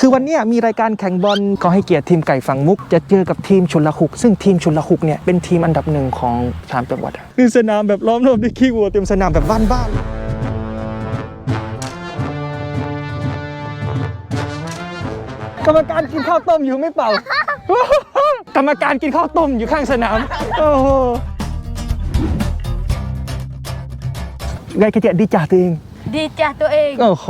คือวันเนี้ยมีรายการแข่งบอลก็ให้เกียรติทีมไก่ฝั่งมุก จะเจอกับทีมชุนละหุก ซึ่งทีมชุนละหุกเนี่ยเป็นทีมอันดับหนึ่งของสามจังหวัดคือสนามแบบล้อมรอบด้วยขี้วัวเต็มสนามแบบบ้านๆกรรมการกินข้าวต้มอยู่ไม่เป่า กรรมการกินข้าวต้มอยู่ข้างสนาม โอ้โหไงกระเจียดีจ่าตัวเอง ดีจ้ะตัวเอง โอ้โห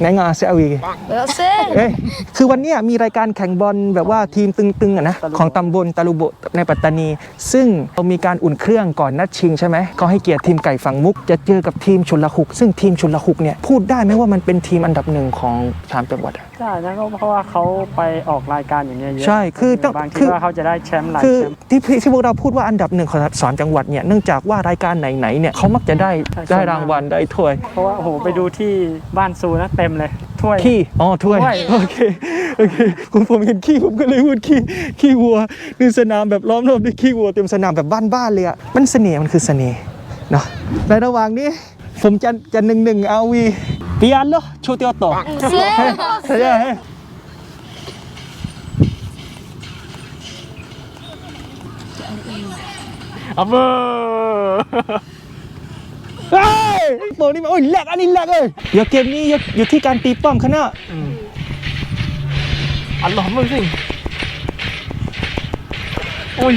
ไงงาเซอวีเออเซ่เอ้ยคือวันเนี้ยมีรายการแข่งบอลแบบว่าทีมตึงๆอะนะของตำบลตาลุโบะในปัตตานี ซึ่งเรามีการอุ่นเครื่องก่อนนัดชิงใช่ไหมก็ให้เกียรติทีมไก่ฝั่งมุก จะเจอกับทีมชุนละหุก ซึ่งทีมชุนละหุกเนี่ยพูดได้ไหมว่ามันเป็นทีมอันดับหนึ่งของสามจังหวัดอะ ใช่นั่นก็เพราะว่าเขาไปออกรายการอย่างเงี้ยเยอะใช่คือต้องบางคืทีอ ว่าเขาจะได้แชมป์หลายคือแชมป์ ที่พี่ที่พวกเราพูดว่าอันดับหนึ่งของสามจังหวัดเนี่ยเนื่องจากว่ารายการไหนๆเนี่ยเขามักจะได้ใช่ ได้ส่วนมากรางวัลได้ถ้วย เพราะว่าโอ้โหไปดูที่บ้านซูนะเต็มเลยถ้วย ขี้อ๋อถ้วยถ้วย โอเคโอเคผมผมเห็นขี้ผมก็เลยพูดขี้ขี้วัวในสนามแบบล้อมรอบด้วยขี้วัวเต็มสนามแบบบ้านๆเลยอะมันเสน่ห์มันคือเสน่ห์เนาะในระหว่างนี้ ผมจะจะหนึ่งหนึ่งอาวีเปียนเหรอชูเตียวต่อเซ่ใช่ไหมอับเบอร์ เฮ้ยตัวนี้มันโอ้ยแหลกอันนี้แหลกเลยเดี๋ยวเกมนี้อยู่อยู่ที่การตีป้อมคณะอันหลอมมึงสิโอ้ย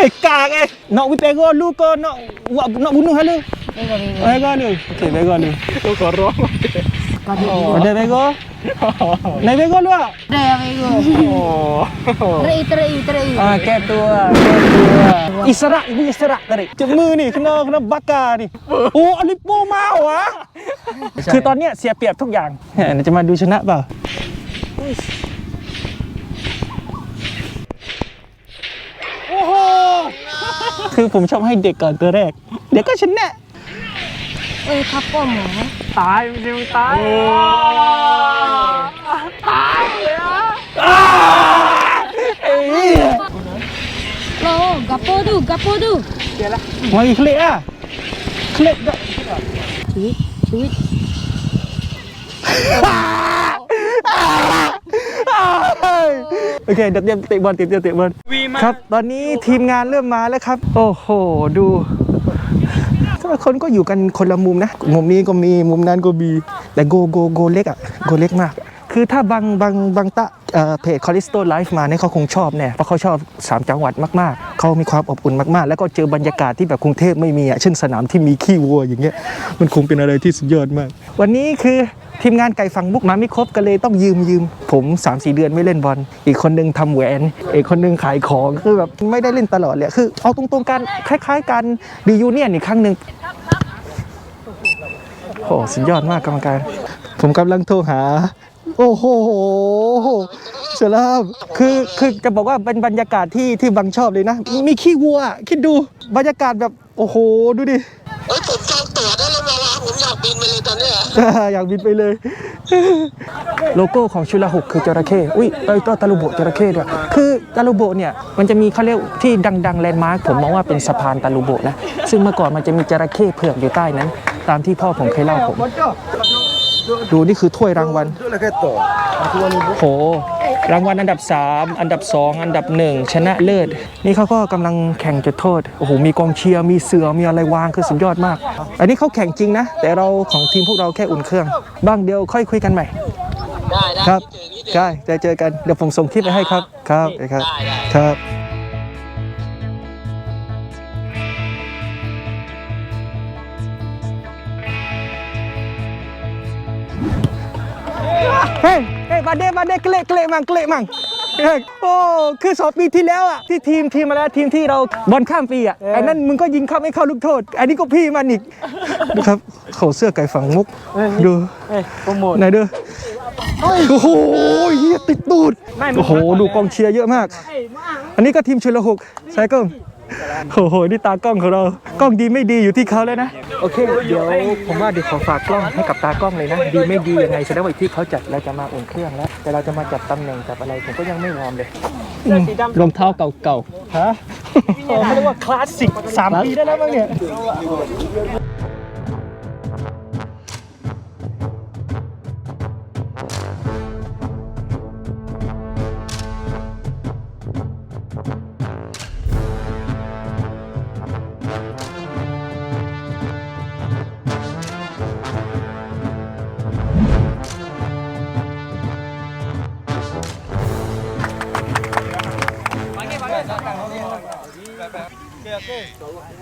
Eh, kak eh. Nak we pega lu ke nak buat nak bunuh halu? Pega lu. Okey, pega lu. ตัวขอร้อง Ada pega? Naik pega lu ah. เรียไปกูโอ้โหเรียเรียเรีย Ah, ke tua, ke tua. Israk, ibu israk tarik. Cik มือนี่ kena kena bakar ni. Oh, ali po mau ah. คือตอนเนี้ยเสียเปรียบทุกอย่างเดี๋ยวจะมาดูชนะเปล่าโอ้โหคือผมชอบให้เด็กก่อนตัวแรก เด็กก็ชนะ เอ้ยครับป้อมหมอตายมึงจะมึงตายโลกัปโปดูกัปโปดู Mari klik lah. Klik tak. ชีวิตชีวิตโอเคเดี๋ยวเตรียมเตะบอลเตรียมเตะบอลครับ ตอนนี้ทีมงานเริ่มมาแล้วครับ โอ้โห ดู แต่ละคนก็อยู่กันคนละมุมนะมุมนี้ก็มีมุมนั้นก็มีแต่โกโกโกเล็กอะโกเล็กมาก คือถ้าบางบางบางตะเอ่อเพจคอริสโตไลฟ์มาเนี่ยเขาคงชอบแน่เพราะเขาชอบ 3 จังหวัดมากๆ เขามีความอบอุ่นมากๆ แล้วก็เจอบรรยากาศที่แบบกรุงเทพไม่มีอะเช่นสนามที่มีขี้วัวอย่างเงี้ยมันคงเป็นอะไรที่สุดยอดมาก วันนี้คือทีมงานไก่ฟังบุกมาไม่ครบก็เลยต้องยืมยืมผม3-4เดือนไม่เล่นบอลอีกคนนึงทำแหวน อีกคนนึงขายของคือแบบไม่ได้เล่นตลอดเลยคือเอาตรงๆกันคล้าย ๆ กันดียูเนียอีกครั้งหนึ่ง โอ้สุดยอดมากกรรมการ ผมกำลังโทรหา โอ้โหสลามคือคือจะบอกว่าเป็นบรรยากาศที่ที่บังชอบเลยนะ มีขี้วัว คิดดูบรรยากาศแบบ โอ้โห ดูดิ เอ้ยผมจองตั๋วได้แล้วนะ ตอนเนี้ย อยากบินไปเลย โลโก้ของชุลหุกคือจระเข้อุ้ยเอ้ยตัวตาลุโบะจระเข้ด้วยคือตาลุโบะเนี่ยมันจะมีเขาเรียกที่ดังๆแลนด์มาร์คผมมองว่าเป็นสะพานตาลุโบะนะซึ่งเมื่อก่อนมันจะมีจระเข้เผือกอยู่ใต้นั้น ตามที่พ่อผมเคยเล่าผม ดูนี่คือถ้วยรางวัลโห รางวัลอันดับ 3 อันดับ 2 อันดับ 1 ชนะเลิศ นี่เขาก็กำลังแข่งจุดโทษโอ้โหมีกองเชียร์มีเสือมีอะไรวางคือสุดยอดมาก อันนี้เขาแข่งจริงนะ แต่เราของทีมพวกเราแค่อุ่นเครื่อง บ้างเดียวค่อยคุยกันใหม่ได้ได้ครับเจอที่เดิมใช่จะเจอกันเดี๋ยวผมส่งคลิปไปให้ครับครับครับได้ได้ครับเฮ้ยเฮ้ย บาเดบาเดเกละเกละมังเกละมังเฮ้ยโอ้คือสองปีที่แล้วอะที่ทีมทีมมาแล้วทีมที่เราบอลข้ามปีอะไอ้นั่นมึงก็ยิงเข้าไม่เข้าลูกโทษ อันนี้ก็พี่มันอีกดูครับเขาเสื้อไก่ฝังมุกดูเอ้ยโปรโมทไหนดูโอ้โหเฮียติดตูดไม่มึงโอ้โหดูกองเชียร์เยอะมาก อันนี้ก็ทีมชุลหกใช่กล้อง โอ้โห นี่ตากล้องของเรา กล้องดีไม่ดีอยู่ที่เขาแล้วนะ โอเค เดี๋ยวผมว่าเดี๋ยวขอฝากกล้องให้กับตากล้องเลยนะ ดีไม่ดียังไงแสดงว่าอีกที่เขาจัดเราจะมาอุ่นเครื่องแล้ว แต่เราจะมาจัดตำแหน่งจับอะไรผมก็ยังไม่งอมเลยเสื้อสีดำรองเท้าเก่าๆ ฮะเขาเรียกว่าคลาสสิกสามปีได้แล้วมั้งเนี่ย โ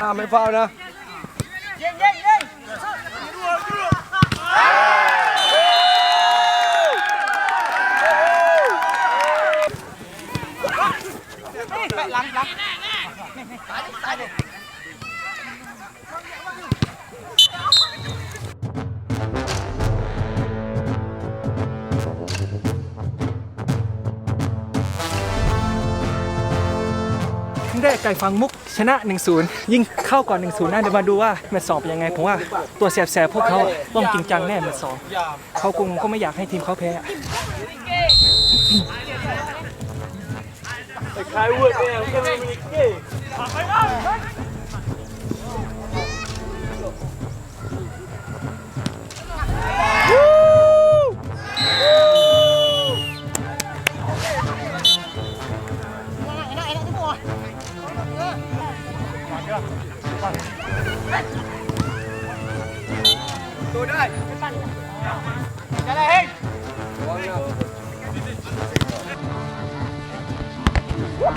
อ่าไม่เฝ้านะ ได้ไก่ฟังมุกชนะ 1-0 ยิ่งเข้าก่อน 1-0นะเดี๋ยวมาดูว่าแมตช์สองเป็นยังไงผมว่าตัวแสบๆพวกเขาต้องจริงจังแน่แมตช์สองเขาคงก็ไม่อยากให้ทีมเขาแพ้อะคล้ายวุ้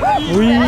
นเนี่ยมั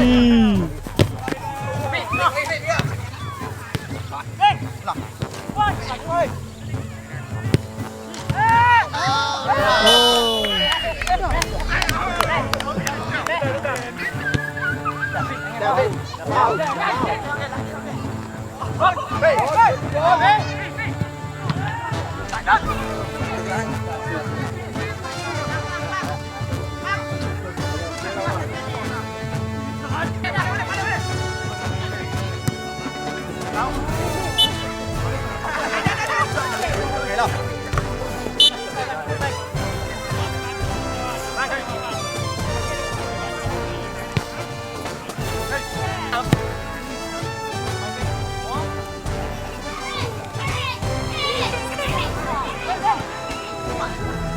น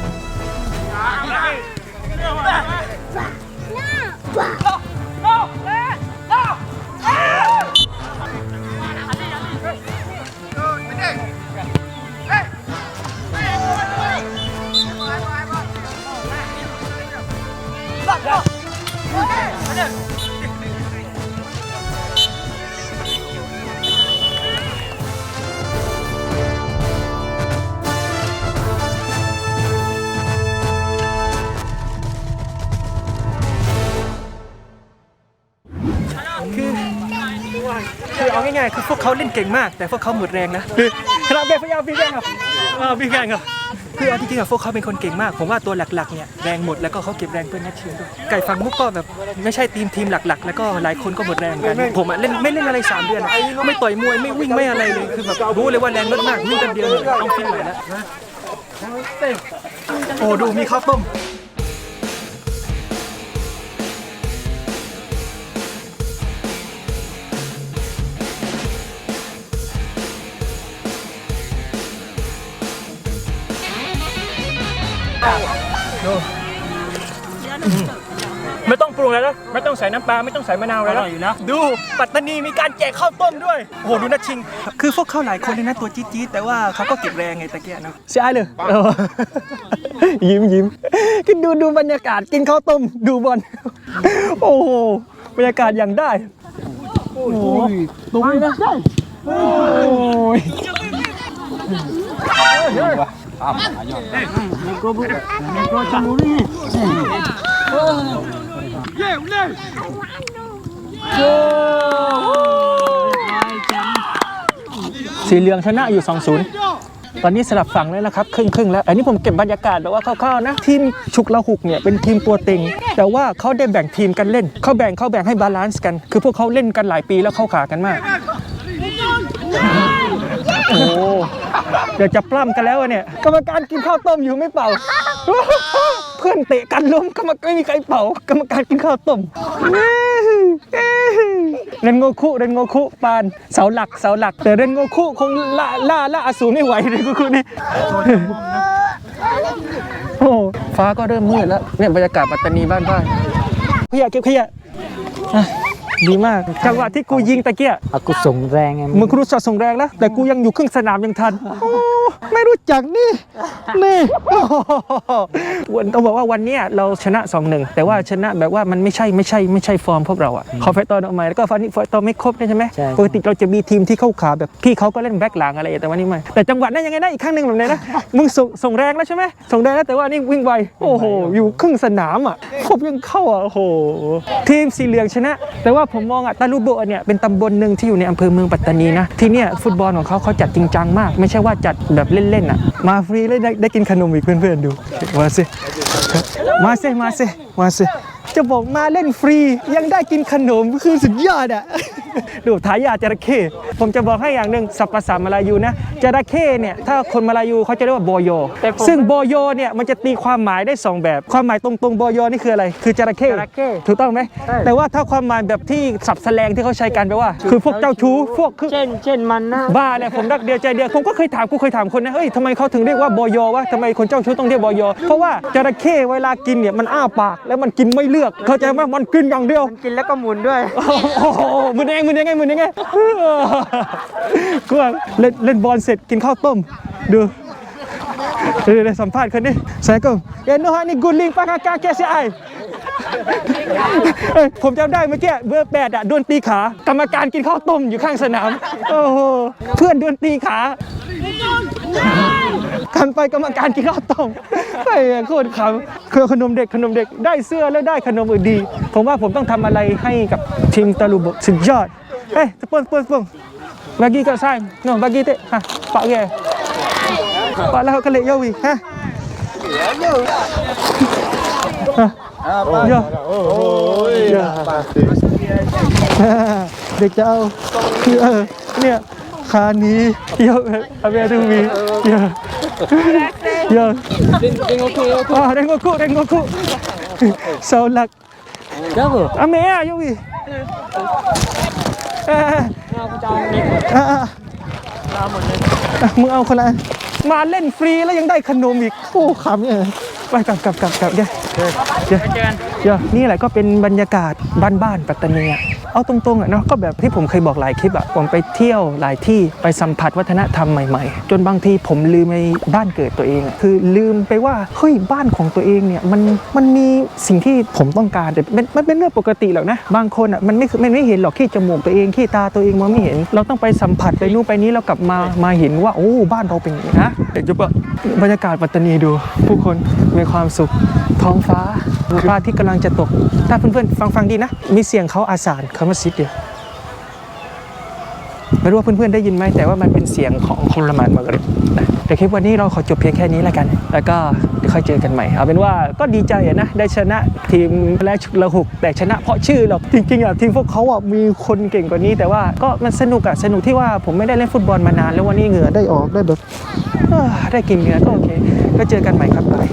ง่ายๆคือพวกเขาเล่นเก่งมาก แต่พวกเขาหมดแรงนะคือคณะเบฟพยายามพี่แกงครับอ่าพี่แกงครับคือเอาจริงๆอะพวกเขาเป็นคนเก่งมาก ผมว่าตัวหลักๆเนี่ยแรงหมดแล้วก็เขาเก็บแรงเพื่อนนัดทีมด้วยไก่ฟังมุกก็แบบไม่ใช่ทีมทีมหลักๆ แล้วก็หลายคนก็หมดแรงเหมือนกันผมอะเล่นไม่เล่นอะไรสามเดือนอะไม่ต่อยมวยไม่วิ่งไม่อะไรเลยคือแบบรู้เลยว่าแรงลดมากวิ่งกันเดียวเนี่ยต้องฟิตหน่อยแล้วนะโอ้ดูมีข้าวต้ม ไม่ต้องปรุงอะไรแล้วไม่ต้องใส่น้ำปลาไม่ต้องใส่มะนาวอะไรแล้วอยู่นะ ดูปัตตานีมีการแจกข้าวต้มด้วย โอ้โห ดูนัดชิง คือพวกเขาหลายคนเลยนะตัวจี๊ดๆแต่ว่าเขาก็เก็บแรงไงตะเกียเนาะเสียเลยเออยิ้มยิ้มคิดดูดูบรรยากาศกินข้าวต้มดูบอลโอ้โหบรรยากาศอย่างได้ โอ้โหตรงนี้นะโอ้ย สีเหลืองชนะอยู่ 2-0 ตอนนี้สลับฝั่งแล้วนะครับ ครึ่งครึ่งแล้ว อันนี้ผมเก็บบรรยากาศแบบว่าคร่าวๆนะ ทีมฉุกละหุกเนี่ยเป็นทีมตัวเต็ง แต่ว่าเขาได้แบ่งทีมกันเล่น เขาแบ่งเขาแบ่งให้บาลานซ์กัน คือพวกเขาเล่นกันหลายปีแล้วเข้าขากันมาก โอ้ เดี๋ยวจะปล้ำกันแล้วเนี่ย กรรมการกินข้าวต้มอยู่ไม่เป่า เพื่อนเตะกันล้มกรรมการไม่มีใครเป่ากรรมการกินข้าวต้มเรนโงคุเรนโงคุปานเสาหลักเสาหลัก แต่เรนโงคุคงล่าล่าล่าอสูรไม่ไหวเรนโงคุนี่โอ้ฟ้าก็เริ่มมืดแล้วเนี่ยบรรยากาศปัตตานีบ้านบ้านขยะเก็บขยะอะดีมากจังหวะที่กูยิงตะเกีย aku ส่งแรงไงมึงคุณรู้จักส่งแรงแล้วแต่กูยังอยู่ครึ่งสนามยังทันโอ้ ไม่รู้จักนี่ นี่โอ้โหวันต้องบอกว่าวันเนี้ยเราชนะ 2-1 แต่ว่าชนะแบบว่ามันไม่ใช่ไม่ใช่ไม่ใช่ฟอร์มพวกเราอะคอเฟตตอนออกมาแล้วก็ฟานิฟตอนไม่ครบเนี่ยใช่ไหมปกติเราจะมีทีมที่เข้าขาแบบพี่เขาก็เล่นแบ็คหลังอะไรแต่วันนี้ไม่แต่จังหวะนั้นยังไงนะอีกข้างหนึ่งแบบไหนนะมึงส่งส่งแรงแล้วใช่ไหมส่งแรงแล้วแต่ว่านี่วิ่งไวโอ้โหอยู่ครึ่งสนามอะครบยังเข้าอะโอ้โหทีมสีเหลืองชนะ แต่ว่าผมมองอะตาลูโบะเนี่ยเป็นตำบลหนึ่งที่อยู่ในอำเภอเมืองปัตตานีนะที่เนี่ยฟุตบอลของเขาเขาจัดจริงจังมาก ไม่ใช่ว่าจัดแบบเล่นๆอะ มาฟรีเลยได้ได้กินขนมอีกเพื่อนๆดู มาสิ มาสิ มาสิ มาสิ จะบอกมาเล่นฟรี ยังได้กินขนมคือสุดยอดอะ ดูทายาทจระเข้ผมจะบอกให้อย่างหนึ่งสัพภาษามาลายูนะจระเข้เนี่ยถ้าคนมาลายูเขาจะเรียกว่าโบโยซึ่งโบโยเนี่ยมันจะตีความหมายได้สองแบบ ความหมายตรงๆโบโยนี่คืออะไร คือจระเข้ถูกต้องไหมแต่ว่าถ้าความหมายแบบที่สับแสลงที่เขาใช้กันแปลว่า คือพวกเจ้าชู้พวกคือ เช่น เช่นมันนะ บ้าเลยผมรักเดียวใจเดียวผมก็เคยถามกูเคยถามคนนะเฮ้ยทำไมเขาถึงเรียกว่าบอยวะทำไมคนเจ้าชู้ต้องเรียกบอยเพราะว่าจระเข้เวลากินเนี่ยมันอ้าปากแล้วมันกินไม่เลือกเข้าใจไหมมันกินอย่างเดียวกินแล้วก็หมุนด้วย โอ้โหมือแดงมือแดงไงมือแดงไงกลัวเล่นเล่นบอลเสร็จกินข้าวต้ม ดูเออได้สัมภาษณ์คนนี้ใส่ก็เอ็นโนฮานี่กุลิงปากากาแกเสียไอเอ้ย ผมจำได้เมื่อกี้เบอร์แปดอะโดนตีขากรรมการกินข้าวต้มอยู่ข้างสนามโอ้โหเพื่อนโดนตีขากันไปกรรมการกินข้าวต้มไอ้โคตรขำคือขนมเด็กขนมเด็กได้เสื้อแล้วได้ขนมอื่นดี ผมว่าผมต้องทำอะไรให้กับทีมตาลูบสุดยอดเฮ้ยสปอนสปอนสปอน bagi kat Sam no bagi tek ha pak ge pak lah kali yo wi ha Ha. Ya. Ya. เด็กจะเอาเออเนี่ยคานี้เยอะอาเบดูมีเยอะเยอะเด้งโกคุอ่าเด้งโกคุเด้งโกคุเสาหลัก Kenapa? อาเมะโยวีเอออะอะอะมึงเอาคนละอันมาเล่นฟรีแล้วยังได้ขนมอีกโอ้ขำเนี่ยไปกลับกลับกลับกลับเดี๋ยว เดี๋ยวเจอนี่แหละก็เป็นบรรยากาศบ้านๆปัตตานีอะ เอาตรงๆอะเนาะก็แบบที่ผมเคยบอกหลายคลิปอะผมไปเที่ยวหลายที่ไปสัมผัสวัฒนธรรมใหม่ๆ จนบางทีผมลืมในบ้านเกิดตัวเอง คือลืมไปว่าเฮ้ยบ้านของตัวเองเนี่ยมันมันมีสิ่งที่ผมต้องการแต่มันมันเป็นเรื่องปกติหรอกนะบางคนอะมันไม่มันไม่เห็นหรอกขี้จมูกตัวเองขี้ตาตัวเองมองไม่เห็น เราต้องไปสัมผัสไปนู่นไปนี้เรากลับมามาเห็นว่าโอ้บ้านเราเป็นอย่างนี้นะเดี๋ยวจะบอกบรรยากาศปัตตานีดู ผู้คนมีความสุขท้องฟ้าพระอาทิตย์กำลังจะตก ถ้าเพื่อนๆฟังฟังดีนะ มีเสียงเขาอาสานคำว่าซิดเดียวไม่รู้ว่าเพื่อนๆได้ยินไหมแต่ว่ามันเป็นเสียงของคนละหมาดมักริบนะแต่คลิปวันนี้เราขอจบเพียงแค่นี้แล้วกัน แล้วก็เดี๋ยวค่อยเจอกันใหม่ เอาเป็นว่าก็ดีใจนะได้ชนะทีมและชุกละหกแต่ชนะเพราะชื่อหรอกจริงๆอะทีมพวกเขาอะมีคนเก่งกว่านี้ แต่ว่าก็มันสนุกอะสนุกที่ว่าผมไม่ได้เล่นฟุตบอลมานาน แล้ววันนี้เหงื่อได้ออกได้แบบได้กินเหงื่อก็โอเค ก็เจอกันใหม่ครับบาย